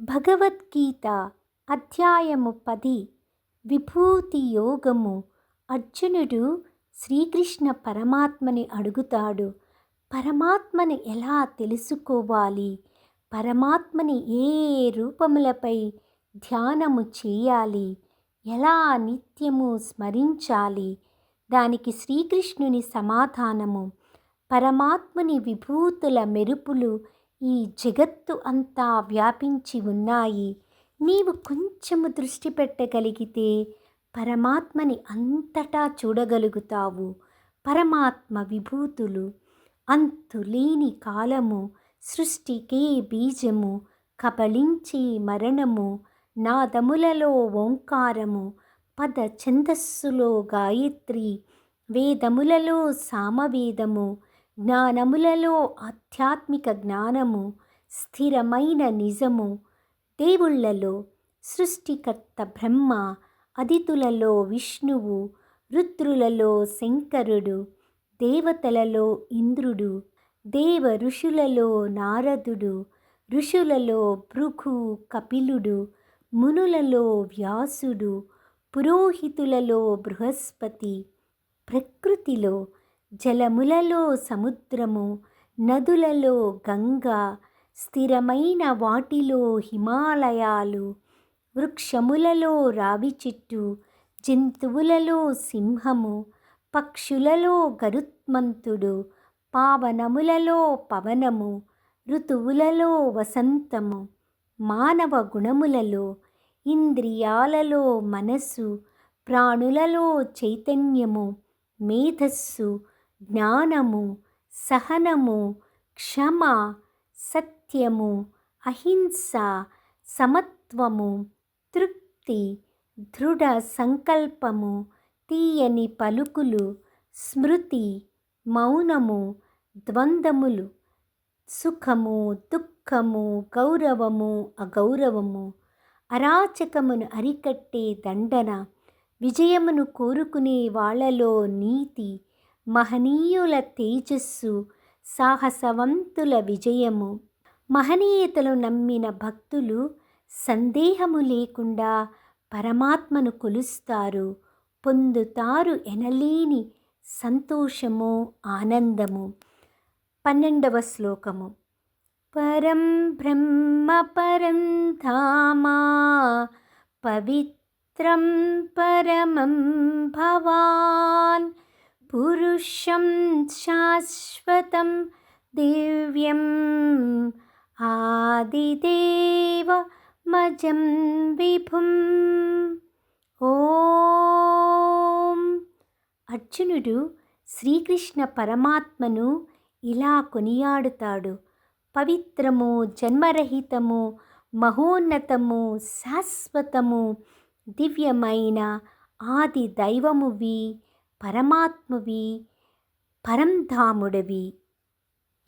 భగవద్గీత అధ్యాయము పది. విభూతి యోగము అర్జునుడు శ్రీకృష్ణ పరమాత్మని అడుగుతాడు. పరమాత్మని ఎలా తెలుసుకోవాలి? పరమాత్మని ఏ రూపములపై ధ్యానము చేయాలి? ఎలా నిత్యము స్మరించాలి? దానికి శ్రీకృష్ణుని సమాధానము. పరమాత్ముని విభూతుల మెరుపులు ఈ జగత్తు అంతా వ్యాపించి ఉన్నాయి. నీవు కొంచెము దృష్టి పెట్టగలిగితే పరమాత్మని అంతటా చూడగలుగుతావు. పరమాత్మ విభూతులు అంతులేని కాలము సృష్టికే బీజము కబళించి మరణము నాదములలో ఓంకారము పద ఛందస్సులో గాయత్రి వేదములలో సామవేదము జ్ఞానములలో ఆధ్యాత్మిక జ్ఞానము స్థిరమైన నిజము దేవుళ్ళలో సృష్టికర్త బ్రహ్మ అదితులలో విష్ణువు రుద్రులలో శంకరుడు దేవతలలో ఇంద్రుడు దేవ ఋషులలో నారదుడు ఋషులలో భృగు కపిలుడు మునులలో వ్యాసుడు పురోహితులలో బృహస్పతి ప్రకృతిలో జలములలో సముద్రము నదులలో గంగా స్థిరమైన వాటిలో హిమాలయాలు వృక్షములలో రావి చెట్టు జంతువులలో సింహము పక్షులలో గరుత్మంతుడు పావనములలో పవనము ఋతువులలో వసంతము మానవ గుణములలో ఇంద్రియాలలో మనస్సు ప్రాణులలో చైతన్యము మేధస్సు జ్ఞానము సహనము క్షమ సత్యము అహింస సమత్వము తృప్తి దృఢ సంకల్పము తీయని పలుకులు స్మృతి మౌనము ద్వంద్వములు సుఖము దుఃఖము గౌరవము అగౌరవము. అరాచకమును అరికట్టే దండన విజయమును కోరుకునే వాళ్ళలో నీతి మహనీయుల తేజస్సు సాహసవంతుల విజయము. మహనీయతలు నమ్మిన భక్తులు సందేహము లేకుండా పరమాత్మను కొలుస్తారు పొందుతారు ఎనలేని సంతోషము ఆనందము. పన్నెండవ శ్లోకము. పరం బ్రహ్మ పరం ధామా పవిత్రం పరమం భవాన్. పురుషం శాశ్వతం దివ్యం ఆదిదేవ మజం విభుం. ఓం. అర్జునుడు శ్రీకృష్ణ పరమాత్మను ఇలా కొనియాడుతాడు. పవిత్రము జన్మరహితము మహోన్నతము శాశ్వతము దివ్యమైన ఆది దైవమువి పరమాత్మవి పరంధాముడవి.